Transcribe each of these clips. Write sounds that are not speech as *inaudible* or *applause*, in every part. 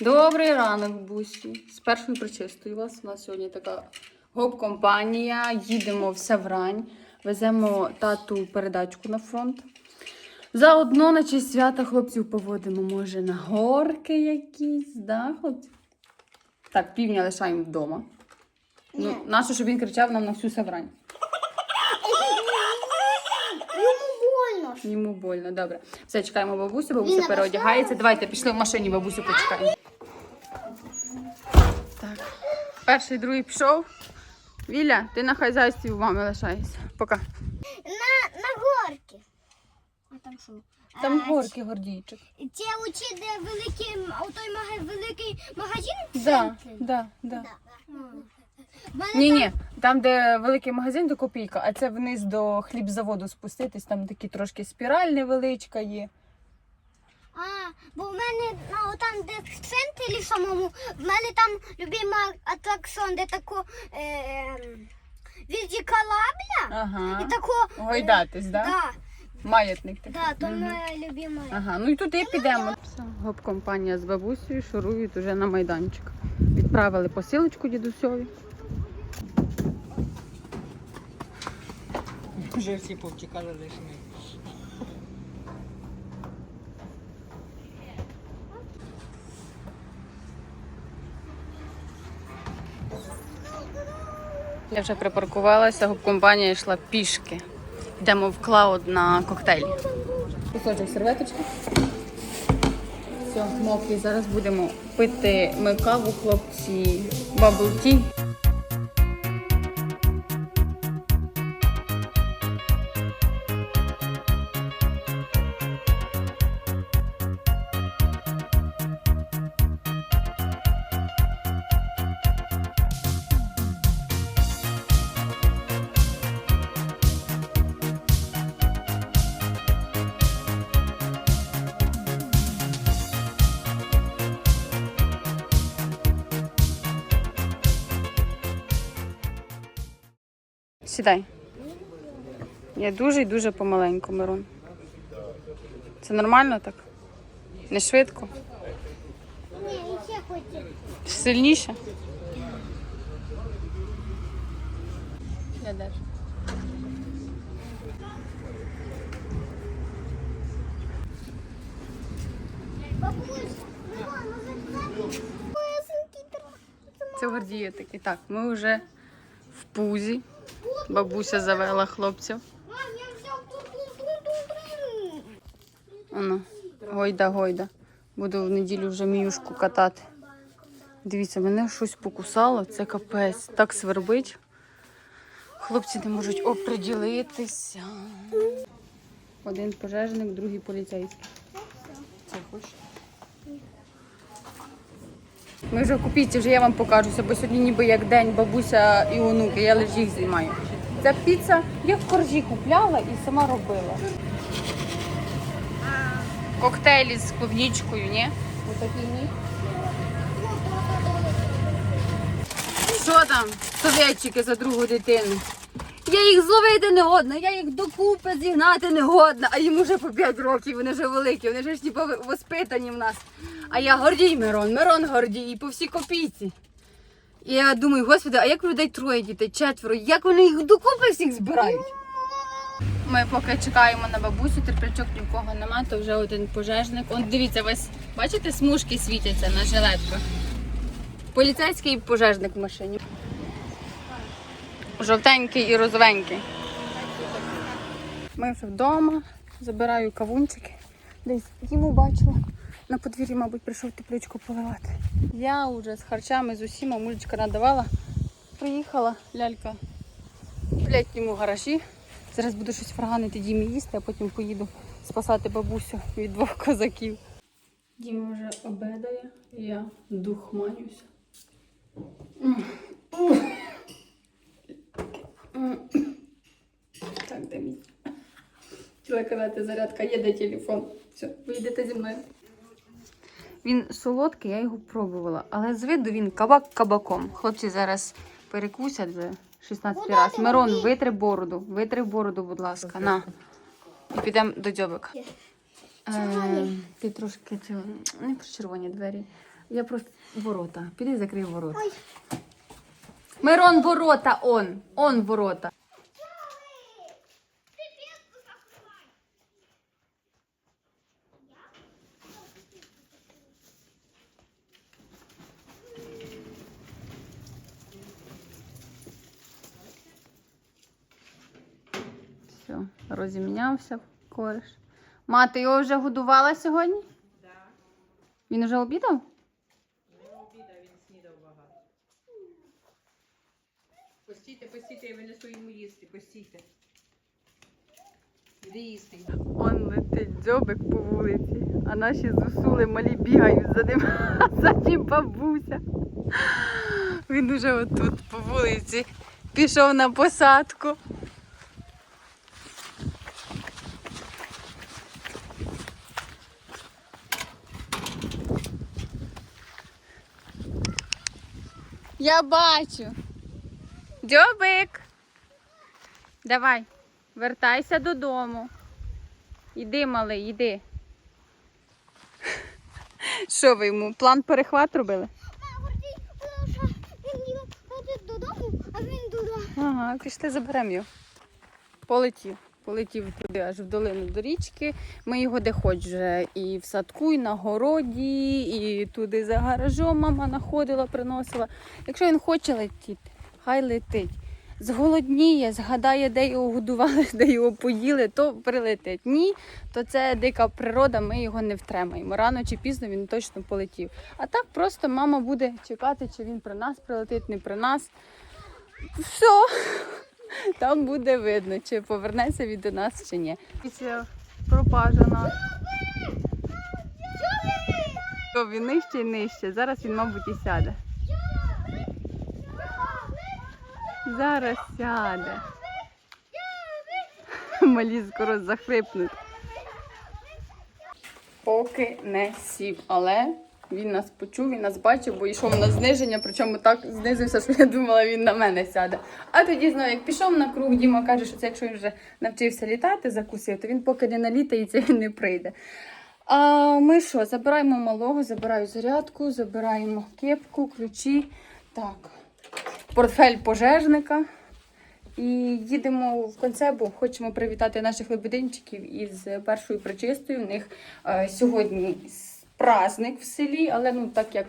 Добрий ранок, бусі. З першою причистою вас. У нас сьогодні така гоп-компанія. Їдемо в Севрань, веземо тату передачку на фронт. Заодно на честь свята хлопців поводимо, може, на горки якісь, да, хлопці? Так, півня лишаємо вдома. Ну, нащо, щоб він кричав нам на всю Севрань? Йому больно, добре. Все, чекаємо бабусю, бабуся переодягається. Давайте пішли в машині, бабусю почекаємо. Перший, другий пішов. Віля, ти на хазяйстві у мами лишаєшся. Пока. На, на горки. А там що? Там А, горки, гордійчик. Це оці, де великий, отой мага, великий магазин в Да, центрі? да, да. В мене Ні, ні, там, де великий магазин до копійка, а це вниз до хлібзаводу спуститись, там такі трошки спіраль невеличка є. А, бо в мене ну, там, де в центрі самому, в мене там любима атракціон, де тако е, від колабля Ага. і тако. е, Гойдатись, да? Да, Маятник такий. да, то моя любима. Ага, ну і туди підемо. Гоп-компанія з бабусею шурують уже на майданчик. Відправили посилочку дідусьові. Вже всі повтікали лише ми. Я вже припаркувалася, губкомпанія йшла пішки. Йдемо в клауд на коктейлі. Кусочок серветочки. Все, мокрі. Зараз будемо пити ми каву, хлопці, бабл ті. Сідай. Я дуже і дуже помаленьку, Мирон. Це нормально так? Не швидко? Ні, ще хочу. Сильніше? Я трохи. Це гордіє такий. Так, ми вже в пузі. Бабуся завела хлопців. Оно, гойда, гойда. Буду в неділю вже міюшку катати. Дивіться, мене щось покусало, це капець. Так свербить. Хлопці не можуть оприділитися. Один пожежник, другий поліцейський. Це хочеш? Ми вже купіть, вже я вам покажуся, бо сьогодні ніби як день бабуся і онуки, я лише їх знімаю. Ця піца я в коржі купляла і сама робила. Коктейлі з клубничкою, ні? Отакі ні. Що там? Совєтчики за другу дитину. Я їх зловити не годна, я їх докупи зігнати не годна, а їм уже по 5 років, вони вже великі, вони вже ж типу воспитані в нас. А я гордій Мирон, Мирон гордій, і по всій копійці. І я думаю, господи, а як людей троє дітей, четверо, як вони їх докупи всіх збирають? Ми поки чекаємо на бабусю, терплячок ні в нема, то вже один пожежник. Он дивіться, весь, бачите, смужки світяться на жилетках. Поліцейський пожежник в машині. Жовтенький і розовенький. Ми вже вдома, забираю кавунчики. Десь йому бачила. На подвір'ї, мабуть, прийшов тепличку поливати. Я вже з харчами з усіма мулечка надавала. Приїхала лялька в літньому гаражі. Зараз буду щось фраганити Дімі їсти, а потім поїду спасати бабусю від двох козаків. Діма вже обедає, я духманюся. Так, де мій? Хотіла казати, зарядка є, де телефон. Все, ви йдете зі мною. Він солодкий, я його пробувала, але з виду він кабак кабаком. Хлопці зараз перекусять вже 16 Куди раз. Мирон, витри бороду, витри бороду, будь ласка, на. І підемо до дзьобика. Е, ти трошки цього, не про червоні двері. Я просто ворота. Піди закрий ворота. Мирон, ворота он. Он ворота. Все, розімнявся кореш. Мати його вже годувала сьогодні? Так. Він вже обідав? Постійте, постійте, я винесу йому їсти, постійте. Іди їсти. Он летить дзьобик по вулиці, а наші зусули малі бігають за ним, *laughs* за ним бабуся. Він уже отут по вулиці пішов на посадку. Я бачу. Дзьобик. Давай, вертайся додому. Іди, малий, іди. *laughs* Що ви йому? План перехват робили? Ага, пішли заберемо його. Полетів. Полетів туди аж в долину до річки. Ми його де хоч вже і в садку, і на городі, і туди за гаражом мама знаходила, приносила. Якщо він хоче летіти, хай летить. Зголодніє, згадає, де його годували, *laughs* де його поїли, то прилетить. Ні, то це дика природа, ми його не втримаємо. Рано чи пізно він точно полетів. А так просто мама буде чекати, чи він при нас прилетить, не при нас. Все. Там буде видно, чи повернеться він до нас, чи ні. Пропажа наша. Він нижче і нижче. Зараз він, мабуть, і сяде. Зараз сяде. Малі скоро захрипнуть. Поки не сів, але він нас почув, він нас бачив, бо йшов на зниження, причому так знизився, що я думала, він на мене сяде. А тоді знову, як пішов на круг, Діма каже, що це якщо він вже навчився літати, закусив, то він поки не налітається, він не прийде. А ми що, забираємо малого, забираю зарядку, забираємо кепку, ключі. Так, портфель пожежника. І їдемо в концебу. Хочемо привітати наших лебединчиків із першою причистою. У них е, сьогодні праздник в селі, але ну так як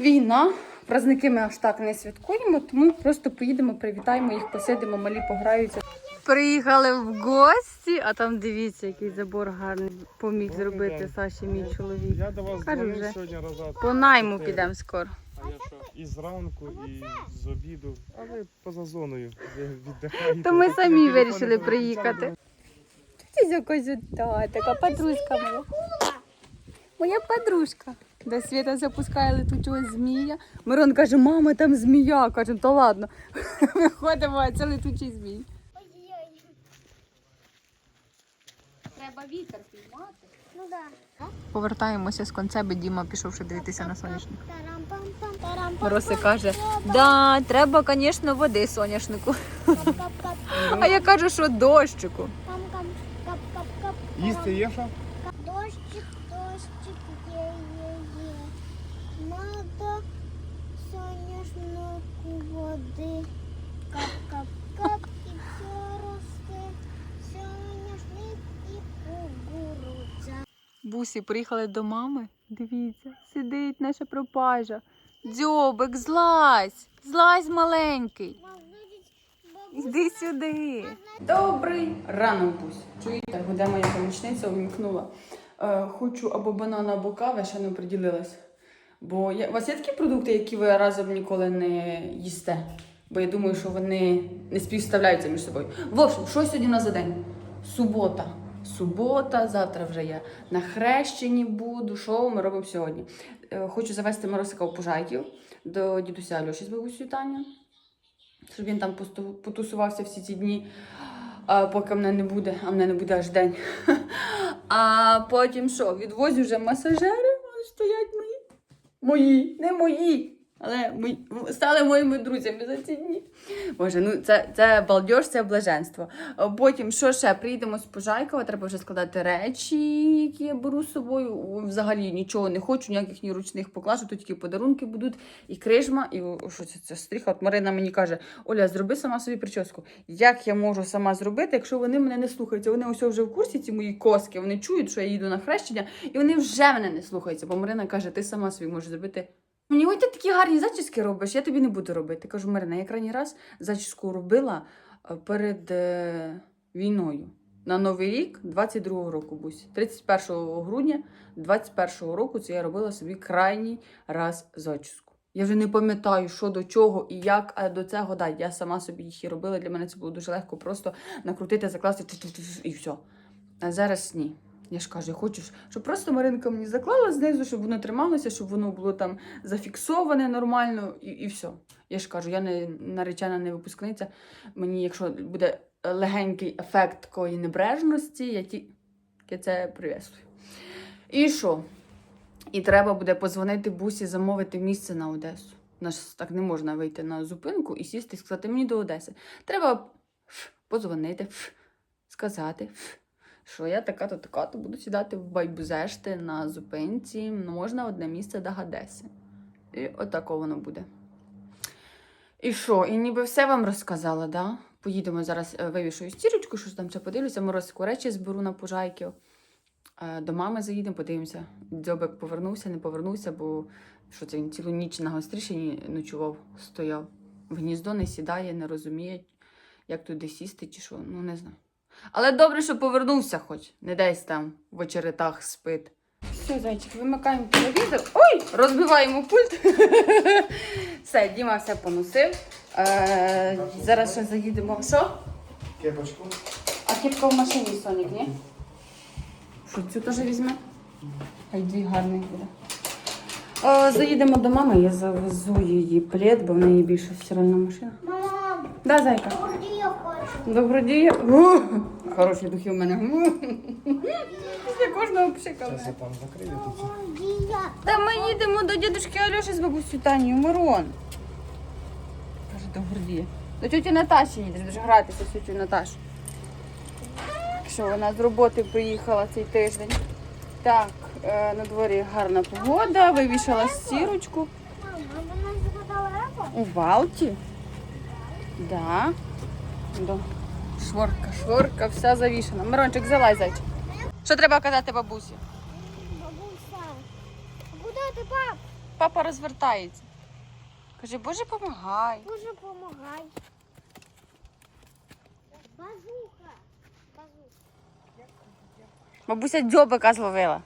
війна, праздники ми аж так не святкуємо, тому просто поїдемо, привітаємо їх, посидимо, малі пограються. Приїхали в гості, а там дивіться, який забор гарний поміг зробити. Саші, мій чоловік. Я до вас Кажу вже. сьогодні раза. По найму підемо скоро. А я що? І зранку, і з обіду. А ви поза зоною. Віддихаєте. То ми самі вирішили приїхати. Ти якось така подружка моя. Моя подружка. Де Свята запускає летучого змія. Мирон каже, мама, там змія. Кажемо, то ладно. *laughs* Виходимо, а це летучий змій. Ой-ой. Треба вітер піймати. Ну да. Повертаємося з концеби, Діма пішовши дивитися на соняшник. Мороси каже, да, треба, звісно, води соняшнику. *laughs* А я кажу, що дощику. Їсти є що? Води. Кап-кап-кап, і все росте. Соняшник і кукурудза. Бусі приїхали до мами. Дивіться, сидить наша пропажа. Дзьобик, злазь, злазь маленький. Іди сюди. Добрий ранок, Бусь. Чуєте, де моя помічниця увімкнула. Е, хочу або банана, або кави, ще не приділилась. Бо я... у вас є такі продукти, які ви разом ніколи не їсте? Бо я думаю, що вони не співставляються між собою. В общем, що сьогодні у нас за день? Субота. Субота, завтра вже я на хрещенні буду. Що ми робимо сьогодні? Е, Хочу завести Моросика в Пожайків до дідуся Альоші з бабусею Таня щоб він там потусувався всі ці дні, поки мене не буде, а мене не буде аж день. *laughs* А потім що? Відвозю вже масажери, мої. Не мої. Але ми стали моїми друзями за ці дні. Боже, ну це, це балдеж, це блаженство. Потім, що ще? Приїдемо з Пожайкова, треба вже складати речі, які я беру з собою. Взагалі нічого не хочу, ніяких ні ручних поклажок, тут тільки подарунки будуть, і крижма, і що це, це стріха. От Марина мені каже: Оля, зроби сама собі прическу. Як я можу сама зробити, якщо вони мене не слухаються? Вони ось вже в курсі, ці мої коски, вони чують, що я їду на хрещення, і вони вже мене не слухаються. Бо Марина каже, ти сама собі можеш зробити. Мені ой, ти такі гарні зачіски робиш, я тобі не буду робити. Кажу, Марина, я крайній раз зачіску робила е, перед е, війною. На Новий рік 22-го року, бусь. 31 грудня 21-го року це я робила собі крайній раз зачіску. Я вже не пам'ятаю, що до чого і як до цього да, я сама собі їх і робила. Для мене це було дуже легко просто накрутити, закласти і все. А зараз ні. Я ж кажу, я хочу, щоб просто Маринка мені заклала знизу, щоб воно трималося, щоб воно було там зафіксоване нормально, і, і все. Я ж кажу, я не наречена, не випускниця. Мені, якщо буде легенький ефект такої небрежності, я ті... я це приветствую. І що? І треба буде позвонити бусі, замовити місце на Одесу. Нас так не можна вийти на зупинку і сісти і сказати мені до Одеси. Треба подзвонити, сказати, що я така-то така-то буду сідати в Байбузешти на зупинці. Ну, можна одне місце до Одеси. І отако воно буде. І що? І ніби все вам розказала, да? Поїдемо зараз, е, вивішую стірочку, що ж там це подивлюся, морозику речі зберу на пожайків. Е, До мами заїдемо, подивимося. Дзьобик повернувся, не повернувся, бо що це він цілу ніч на гострішині ночував, стояв. В гніздо не сідає, не розуміє, як туди сісти чи що, ну не знаю. Але добре, що повернувся хоч, не десь там в очеретах спить. Все, зайчик, вимикаємо телевізор. Ой! Розбиваємо пульт. *laughs* все, Діма все поносив. Е, зараз ще заїдемо. Що? Кепочку. А кепка в машині, Сонік, ні? Що, цю теж візьме? Хай дві гарний буде. Е, заїдемо до мами, я завезу її плед, бо в неї більше стиральна машина. Мама, Да, зайка. горді я хочу. Добродія. У, Хороші духи в мене. У. Після кожного пшикала. Зараз я там закрию тут. Горді я. Та ми їдемо до дідушки Альоші з бабусю Танію, Мирон. Каже, до Гордія. До тьоті Наташі їдеш, будеш гратися з тьотю Наташу. Що вона з роботи приїхала цей тиждень. Так, е, на дворі гарна погода, вивішала стірочку. Мама, вона згадала репо? У Балті. Да. До. Шворка, шворка, вся завішана. Мирончик, залазь, зайчик. Що треба казати бабусі? Бабуся. Куди ти, пап? Папа розвертається. Каже, Боже, помагай. Боже, помагай. Базуха. Базуха. Бабуся дзьобика зловила.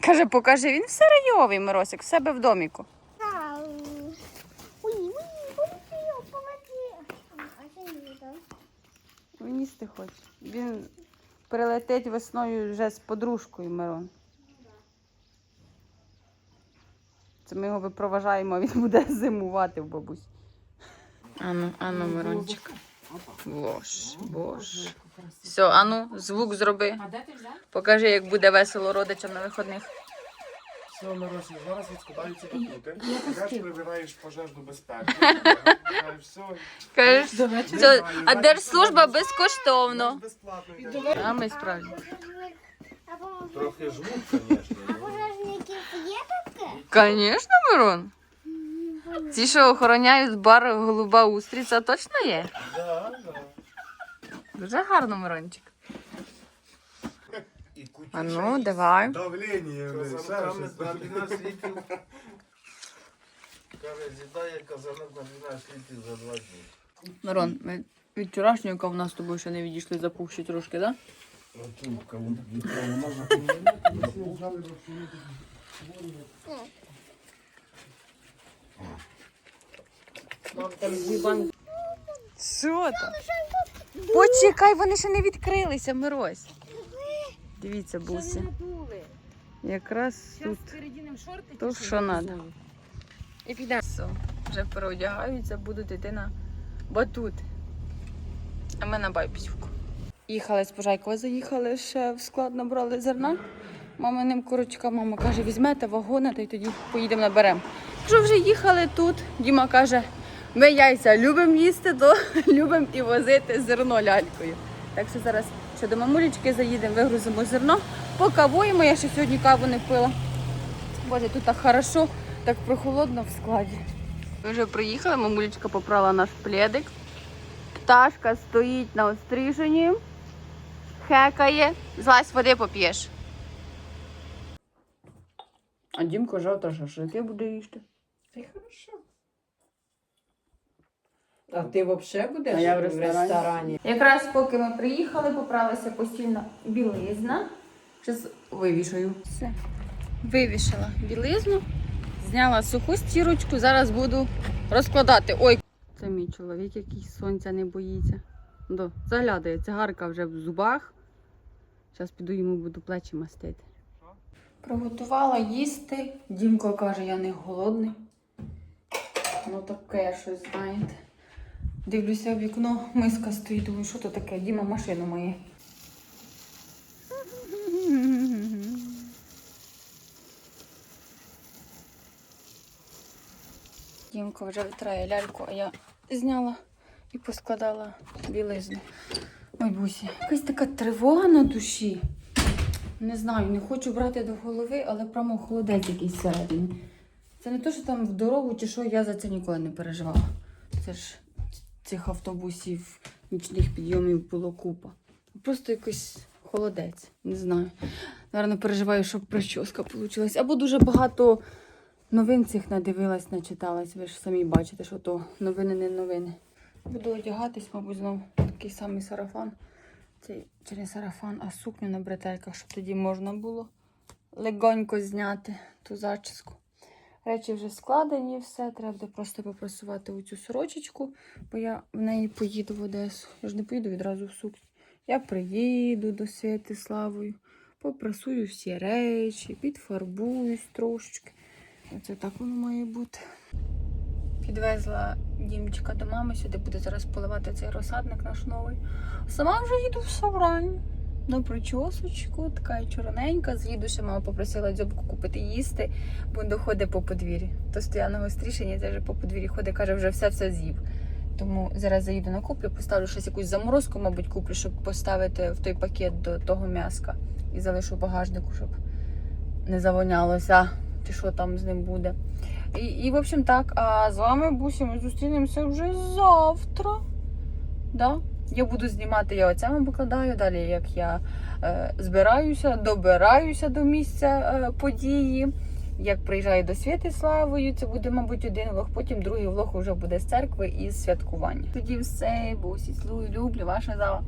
Каже, покажи, він все райовий Миросик, в себе в доміку. Ау. Ой, ой, полетів, полетів. А, а це не то. Він. Він прилетить весною вже з подружкою Мирон. Це ми його випроважаємо, а він буде *laughs* зимувати в бабусі. Ану, ану, Мирончик. Боже, боже. Все, ану, звук зроби. Покажи, як буде весело родичам на виходних. Все, Миросі, зараз відскладаються батути. Йдеш, перевіряєш пожежну безпеку. *laughs* Все. Кажеш, Давай. А держслужба безкоштовно. Безплатно. А ми справді. А пожежник- Трохи жмут, звісно. А пожежників є таке? Звісно, Мирон. Ті, що охороняють бар голуба устриця, точно є? Да, да. Дуже гарно, Мирончик. А ну, давай. Давлення. Казанками на 12 літрів. *laughs* Каже, з'їдає казанок на 12 літрів за два дні. Мирон, ми від вчорашнього яка в нас з тобою ще не відійшли запухші трошки, так? Що там? Почекай, вони ще не відкрилися, Мирось. Дивіться, буси. Якраз тут. То, що надо. знову. І підемо. Все, вже переодягаються, будуть йти на батут. А ми на байпісівку. Їхали з Пожайкова, заїхали ще в склад, набрали зерна. Маминим курочка, мама каже, візьмете вагони, та й тоді поїдемо наберемо. Якщо вже їхали тут, Діма каже, ми яйця любимо їсти, то *laughs* любимо і возити зерно лялькою. Так що зараз ще до мамулечки заїдемо, вигрузимо зерно, покавуємо. Я ще сьогодні каву не пила. Боже, тут так хорошо, так прохолодно в складі. Ми вже приїхали, мамулечка попрала наш пледик. Пташка стоїть на остриженні, хекає. Злазь води поп'єш. А Дімко завтра шашлики буде їсти. Й хорошо. А ти взагалі будеш А я в ресторані. ресторані? Якраз поки ми приїхали, поправилася постільна білизна. Зараз вивішаю. Все. Вивішала білизну, зняла суху стірочку, зараз буду розкладати. Ой, це мій чоловік, який сонця не боїться. До, заглядає, цигарка вже в зубах. Зараз піду йому буду плечі мастити. Приготувала їсти. Дімко каже, я не голодний. Ну таке щось, знаєте. Дивлюся в вікно, миска стоїть, думаю, що то таке? Діма машину має. Дімка вже витрає ляльку, а я зняла і поскладала білизну. Ой, бусі, якась така тривога на душі. Не знаю, не хочу брати до голови, але прямо холодець якийсь всередині. Це не те, що там в дорогу чи що, я за це ніколи не переживала. Це ж цих автобусів, нічних підйомів було купа. Просто якийсь холодець, не знаю. Наверно, переживаю, щоб прическа вийшла. Або дуже багато новин цих надивилась, начиталась. Ви ж самі бачите, що то новини не новини. Буду одягатись, мабуть, знову такий самий сарафан. Цей не сарафан, а сукню на бретельках, щоб тоді можна було легонько зняти ту зачіску. Речі вже складені, все. Треба просто попрасувати оцю сорочечку, бо я в неї поїду в Одесу. Я ж не поїду відразу в сукні. Я приїду до Святи Славою, попрасую всі речі, підфарбуюсь трошечки. Оце так воно має бути. Підвезла Дімчика до мами, сюди буде зараз поливати цей розсадник наш новий. Сама вже їду в Саврань. На причосочку, така чорненька. З'їду, ще мама попросила дзьобку купити їсти, бо доходить по подвір'ї. То гострішені, це вже по подвір'ї ходить, каже, вже все-все з'їв. Тому зараз заїду на куплю, поставлю щось якусь заморозку, мабуть, куплю, щоб поставити в той пакет до того м'яска і залишу багажнику, щоб не завонялося, чи що там з ним буде. І, і в общем так, а з вами Бусі ми зустрінемося вже завтра. Да? Я буду знімати, я оце вам покладаю. Далі, як я е, збираюся, добираюся до місця е, події. Як приїжджаю до Святиславою, це буде, мабуть, один влог, потім другий влог вже буде з церкви і з святкування. Тоді все, бусі, слую, люблю, ваша зала.